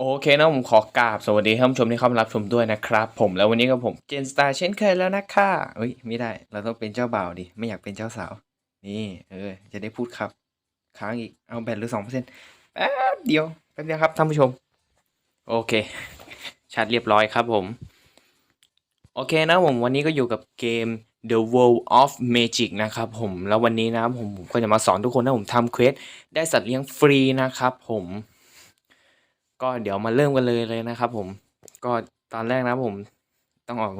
โอเคนะผมขอกราบสวัสดีท่านผู้ชมที่เข้ามารับชมด้วยนะครับผมแล้ววันนี้กับผมเจนสตาร์เช่นเคยแล้วนะค่ะเอ้ยไม่ได้เราต้องเป็นเจ้าบ่าวดิไม่อยากเป็นเจ้าสาว นี่เออจะได้พูดครับ ค้างอีกเอาแบตหรือสองเปอร์เซ็นต์แป๊บเดียวแป๊บเดียวครับท่านผู้ชม โอเคชัดเรียบร้อยครับผม โอเคนะผมวันนี้ก็อยู่กับเกม The World of Magic นะครับผมแล้ววันนี้นะผมผมก็จะมาสอนทุกคนนะผมทำเควสได้สัตว์เลี้ยงฟรีนะครับผม ก็เดี๋ยวมาเริ่มกันเลยเลยนะครับ ผม ก็ตอนแรกนะผมต้องออก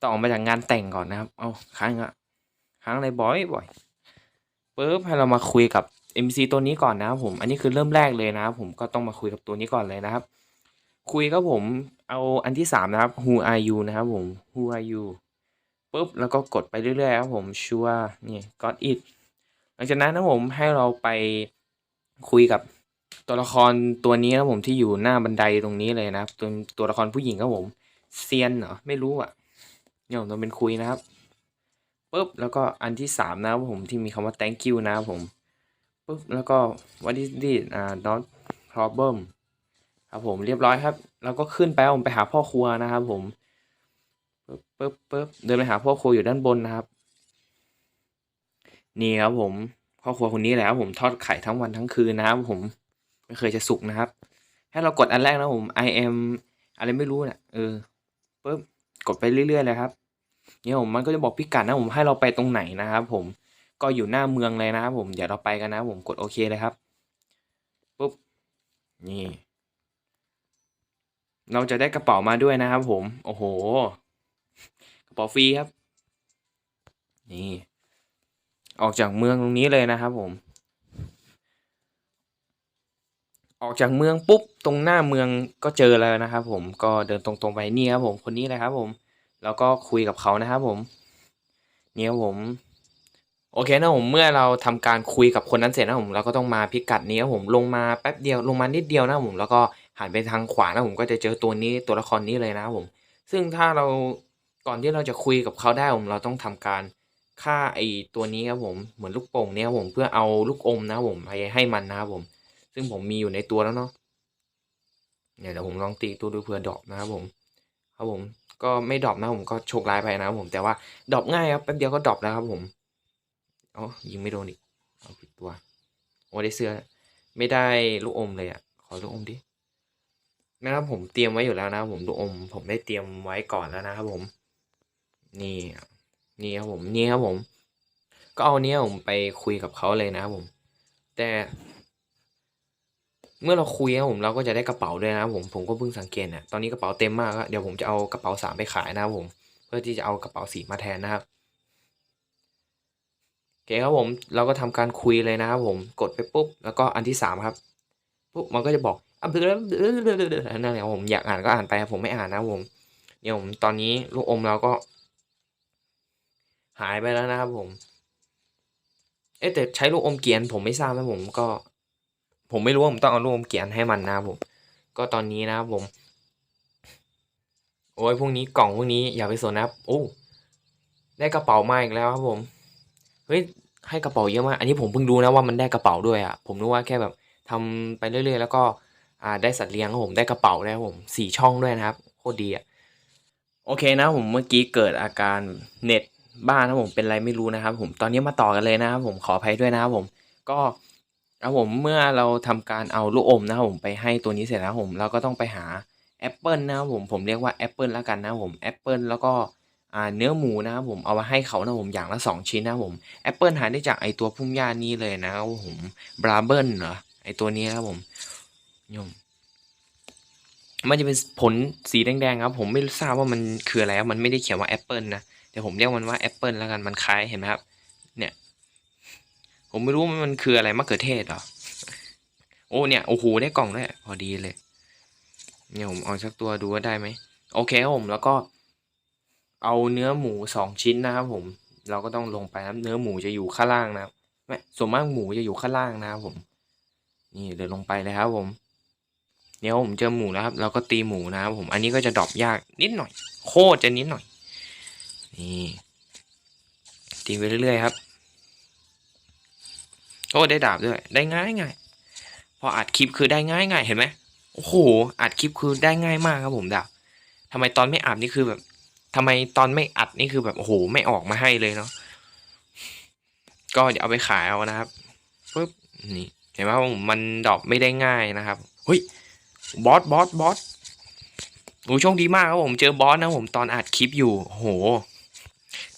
ต้องออกมาจากงานแต่งก่อนนะครับ เอาค้างอะค้างอะไรบ่อยบ่อยปุ๊บให้เรามาคุยกับ MC ตัวนี้ก่อนนะครับผม อันนี้คือเริ่มแรกเลยนะครับผมก็ต้องมาคุยกับตัวนี้ก่อนเลยนะครับ คุยครับผม เอาอันที่สามนะครับ Who are you นะครับผม Who are you ปุ๊บแล้วก็กดไปเรื่อยๆครับผม sure นี่ got it หลังจากนั้นนะผมให้เราไปคุยกับ ตัวละครตัวนี้นะผมที่อยู่หน้าบันไดตรงนี้เลยนะครับ ตัวตัวละครผู้หญิงครับผมเซียนเหรอไม่รู้อะเนี่ยผมต้องเป็นคุยนะครับปุ๊บแล้วก็อันที่สามนะครับผมที่มีคำว่า thank you นะครับผมปุ๊บแล้วก็ what is this อ่า not problem ครับผมเรียบร้อยครับ แล้วก็ขึ้นไปผมไปหาพ่อครัวนะครับผมปึ๊บปึ๊บปึ๊บเดินไปหาพ่อครัวอยู่ด้านบนนะครับ นี่ครับผมพ่อครัวคนนี้แหละครับผมทอดไข่ทั้งวันทั้งคืนนะครับผม ไม่เคยจะสุกนะครับ ให้เรากดอันแรกนะผม I am อะไรไม่รู้นี่ยเออปึ๊บกดไปเรื่อยๆเลยครับเนี่ยผมมันก็จะบอกพิกัดนะผมให้เราไปตรงไหนนะครับ ผมก็อยู่หน้าเมืองเลยนะครับผมเดี๋ยวเราไปกันนะผมกดโอเคเลยครับปุ๊บนี่ เราจะได้กระเป๋ามาด้วยนะครับ ผม โอ้โห กระเป๋าฟรีครับ นี่ ออกจากเมืองตรงนี้เลยนะครับผม ออกจากเมืองปุ๊บตรงหน้าเมืองก็เจอแล้วนะครับ ผมก็เดินตรงๆไปนี่ครับผมคนนี้เลยครับ ผม แล้วก็คุยกับเขานะครับ ผมนี่ครับผมโอเคนะผมเมื่อเราทำการคุยกับคนนั้นเสร็จนะผมเราก็ต้องมาพิกัดนี้ครับผมลงมาแป๊บเดียวลงมานิดเดียวนะผมแล้วก็หันไปทางขวานะผมก็จะเจอตัวนี้ตัวละครนี้เลยนะครับผม ซึ่งถ้าเราก่อนที่เราจะคุยกับเขาได้ผมเราต้องทำการฆ่าไอตัวนี้ครับผมเหมือนลูกโป่งเนี่ยครับผมเพื่อเอาลูกอมนะครับผมไปให้มันนะครับผม ซึ่งผมมีอยู่ในตัวแล้วเนาะเนี่ยเดี๋ยวผมลองตีตัวดูเผื่อดรอปนะครับผมครับผมก็ไม่ดรอปนะผมก็โชคร้ายไปนะครับผมแต่ว่าดรอปง่ายครับแป๊บเดียวก็ดรอปแล้วครับผมอ๋อยิงไม่โดนอีกเอาผิดตัวโอ้ได้เสื้อไม่ได้ลูกอมเลยอะ ขอลูกอมดินะครับผมเตรียมไว้อยู่แล้วนะครับผมลูกอม ผมได้เตรียมไว้ก่อนแล้วนะครับผม นี่นี่ครับผมนี่ครับผม ก็เอาเนี้ยผมไปคุยกับเขาเลยนะครับผม แต่ เมื่อเราคุยนะผมเราก็จะได้กระเป๋าด้วยนะครับผมผมก็เพิ่งสังเกตเนี่ยตอนนี้กระเป๋าเต็มมากเดี๋ยวผมจะเอากระเป๋าสามไปขายนะครับผม เพื่อที่จะเอากระเป๋าสีมาแทนนะครับโอเคครับผมเราก็ทำการคุยเลยนะครับผมกดไปปุ๊บแล้วก็อันที่สามครับปุ๊บมันก็จะบอกอะนั่นแหละผมอยากอ่านก็อ่านไปครับผมไม่อ่านนะผมเนี่ยผมตอนนี้ลูกอมเราก็ หายไปแล้วนะครับผม เอ๊แต่ใช้ลูกอมเกียนผมไม่ทราบนะผมก็ ผมไม่รู้ว่าผมต้องเอาลูกอมเกียนให้มันนะผม ก็ตอนนี้นะครับผม โอ้ยพวกนี้กล่องพวกนี้อย่าไปสนนะครับโอ้ได้กระเป๋ามาอีกแล้วครับผม เฮ้ยให้กระเป๋าเยอะมาก อันนี้ผมเพิ่งรู้นะว่ามันได้กระเป๋าด้วยอะ ผมนึกว่าแค่แบบทำไปเรื่อยๆ แล้วก็อ่าได้สัตว์เลี้ยงครับผมได้กระเป๋าได้ครับผมสี่ช่องด้วยนะครับโคตรดีอะโอเคนะผมเมื่อกี้เกิดอาการเน็ตบ้านนะผมเป็นไรไม่รู้นะครับ ผมตอนนี้มาต่อกันเลยนะครับผมขออภัยด้วยนะครับผม ก็ ครับผมเมื่อเราทำการเอาลูกอมนะครับผมไปให้ตัวนี้เสร็จแล้วผมเราก็ต้องไปหาแอปเปิลนะครับผมผมเรียกว่าแอปเปิลแล้วกันนะครับผมแอปเปิลแล้วก็อ่าเนื้อหมูนะครับผมเอามาให้เขานะผมอย่างละสองชิ้นนะครับผมแอปเปิลหาได้จากไอตัวพุ่มหญ้านี้เลยนะครับผมบราเบิลเหรอไอตัวนี้นะครับผมโยมมันจะเป็นผลสีแดงๆครับ ผมไม่ทราบว่ามันคืออะไรครับมันไม่ได้เขียนว่าแอปเปิลนะแต่ผมเรียกมันว่าแอปเปิลแล้วกันมันคล้ายเห็นไหมครับ ผมไม่รู้มันคืออะไรมะเขือเทศเหรอ โอ้เนี่ย โอ้โห ได้กล่องด้วย พอดีเลย เนี่ยผมเอาสักตัวดูว่าได้ไหม โอเคครับผม แล้วก็ เอาเนื้อหมูสองชิ้นนะครับผม เราก็ต้องลงไปครับเนื้อหมูจะอยู่ข้างล่างนะไม่ส่วนมากหมูจะอยู่ข้างล่างนะครับผม นี่เดินลงไปเลยครับผม เนี่ยผมเจอหมูแล้วครับ เราก็ตีหมูนะครับผม อันนี้ก็จะดรอปยากนิดหน่อย โคตรจะนิดหน่อย นี่ตีไปเรื่อยๆครับ โอ้ได้ดาบด้วย ได้ง่ายง่ายพออัดคลิปคือได้ง่ายง่ายเห็นไหมโอ้โหอัดคลิปคือได้ง่ายมากครับผมดาบทำไมตอนไม่อัดนี่คือแบบทำไมตอนไม่อัดนี่คือแบบโอ้โหไม่ออกมาให้เลยเนาะก็เดี๋ยวเอาไปขายเอานะครับปึ๊บนี่เห็นไหมว่ามันดอปไม่ได้ง่ายนะครับเฮ้ยบอสบอสบอสโอ้โชคดีมากครับผมเจอบอสนะผมตอนอัดคลิปอยู่โอ้โห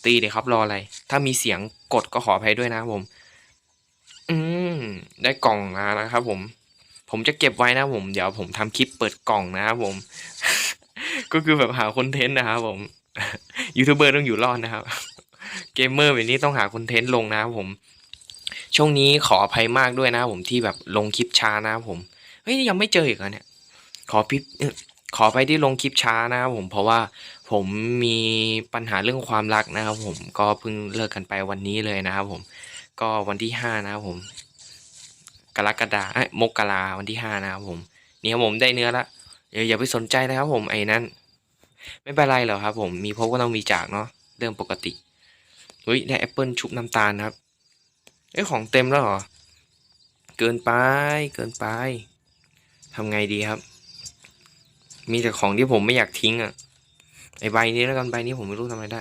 ตีเดี๋ยครับรออะไร ถ้ามีเสียงกดก็ขออภัยด้วยนะครับผม ได้กล่องมานะครับผม ผมจะเก็บไว้นะผม เดี๋ยวผมทำคลิปเปิดกล่องนะครับผม ก็คือแบบหาคอนเทนต์นะครับผมยูทูบเบอร์ต้องอยู่รอดนะครับ เกมเมอร์แบบนี้ต้องหาคอนเทนต์ลงนะครับผม ช่วงนี้ขออภัยมากด้วยนะผมที่แบบลงคลิปช้านะครับผม เฮ้ยยังไม่เจออีกเหรอเนี่ย ขอพิบขอไปที่ลงคลิปช้านะครับผมเพราะว่าผมมีปัญหาเรื่องความรักนะครับผมก็เพิ่งเลิกกันไปวันนี้เลยนะครับผม ก็วันที่ห้านะครับผม รกฎาเอ้มกราวันที่ห้านะครับผมนี่ครับผมได้เนื้อละอย่าอย่าไปสนใจนะครับผมไอ้นั้น ไม่เป็นไรหรอกครับ ผมมีพบก็ต้องมีจากเนาะเรื่องปกติเฮ้ยได้แอปเปิลชุบน้ำตาลครับเอ้ยของเต็มแล้วเหรอเกินไปเกินไปทำไงดีครับ มีแต่ของที่ผมไม่อยากทิ้งอะไอใบนี้แล้วกันใบนี้ผมไม่รู้ทำอะไรได้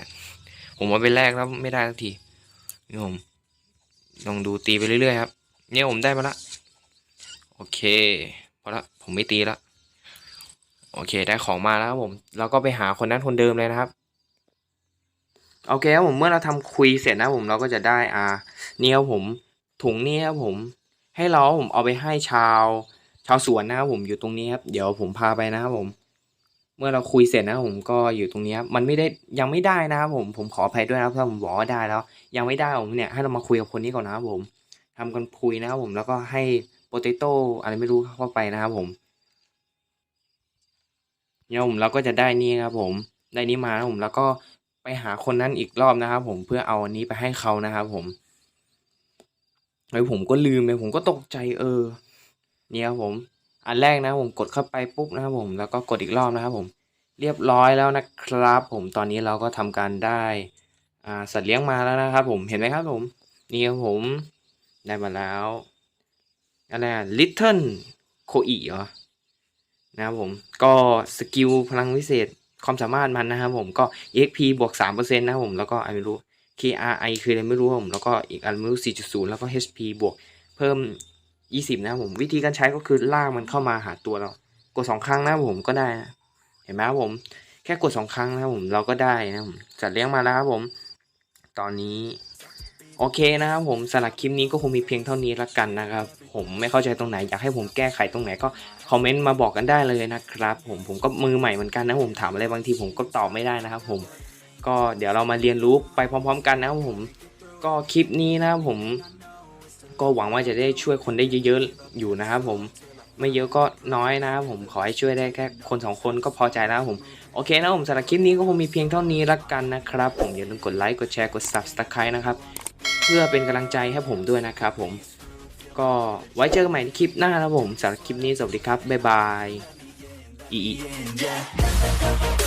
ผมเอาไปแลกแล้วไม่ได้สักทีนี่ผมลองดูตีไปเรื่อยๆครับ เนี่ยผมได้มาละ โอเคพอละผมไม่ตีละโอเค ได้ของมาแล้วครับผม เราก็ไปหาคนนั้นคนเดิมเลยนะครับโอเคครับผมเมื่อเราทำคุยเสร็จนะผมเราก็จะได้อ่านี่ครับผมถุงนี้ครับผม ให้เราผมเอาไปให้ชาว ชาวสวนนะครับผมอยู่ตรงนี้ครับเดี๋ยวผมพาไปนะครับผม เมื่อเราคุยเสร็จนะผมก็อยู่ตรงนี้ครับมันไม่ได้ยังไม่ได้นะครับผมผมขออภัยด้วยนะครับถ้าผมบอกว่าได้แล้ว ยังไม่ได้ผมเนี่ยให้เรามาคุยกับคนนี้ก่อนนะครับผมทำกันคุยนะครับผมแล้วก็ให้ โปเตโต้อะไรไม่รู้เข้าไปนะครับผมเนี่ยผมเราก็จะได้นี่ครับผมได้นี้มานะผมแล้วก็ไปหาคนนั้นอีกรอบนะครับ ผมเพื่อเอาอันนี้ไปให้เขานะครับ ผมเฮ้ผมก็ลืมเลยผมก็ตกใจเออ เนี่ยครับผม อันแรกนะผมกดเข้าไปปุ๊บนะครับผมแล้วก็กดอีกรอบนะครับผม เรียบร้อยแล้วนะครับ ผมตอนนี้เราก็ทำการได้อ่าสัตว์เลี้ยงมาแล้วนะครับ ผมเห็นไหมครับผม นี่ครับผม ได้มาแล้ว อะไรอะ Little โคอีเหรอนะครับผมก็สกิลพลังวิเศษความสามารถมันนะครับผมก็ EXP บวก3%นะครับผมแล้วก็อะไรไม่รู้ KRI คืออะไรไม่รู้ผมแล้วก็อีกอันไม่รู้ 4.0 แล้วก็ HP บวกเพิ่ม 20 นะครับผมวิธีการใช้ก็คือลากมันเข้ามาหาตัวเรา กดสองครั้งนะครับผมก็ได้นะเห็นไหมครับผมแค่กดสองครั้งนะครับผมเราก็ได้นะครับผมจัดเลี้ยงมาแล้วครับผม ตอนนี้ โอเคนะครับผมสำหรับคลิปนี้ก็คงมีเพียงเท่านี้ละกันนะครับ ผมไม่เข้าใจตรงไหนอยากให้ผมแก้ไขตรงไหนก็คอมเมนต์มาบอกกันได้เลยนะครับ ผมผมก็มือใหม่เหมือนกันนะผมถามอะไรบางทีผมก็ตอบไม่ได้นะครับ ผมก็เดี๋ยวเรามาเรียนรู้ไปพร้อม ๆ กันนะครับผมก็คลิปนี้นะครับผม ก็หวังว่าจะได้ช่วยคนได้เยอะๆอยู่นะครับผมไม่เยอะก็น้อยนะครับผมขอให้ช่วยได้แค่คนสองคนก็พอใจแล้วผมโอเคนะผมสำหรับคลิปนี้ก็คงมีเพียงเท่านี้ละกันนะครับ ผมอย่าลืมกดไลค์กดแชร์กด subscribe นะครับ พื่อเป็นกำลังใจให้ผมด้วยนะครับผมก็ไว้เจอกันใหม่ในคลิปหน้านะครับผมสำหรับคลิปนี้สวัสดีครับ บ๊ายบายอีอี yeah.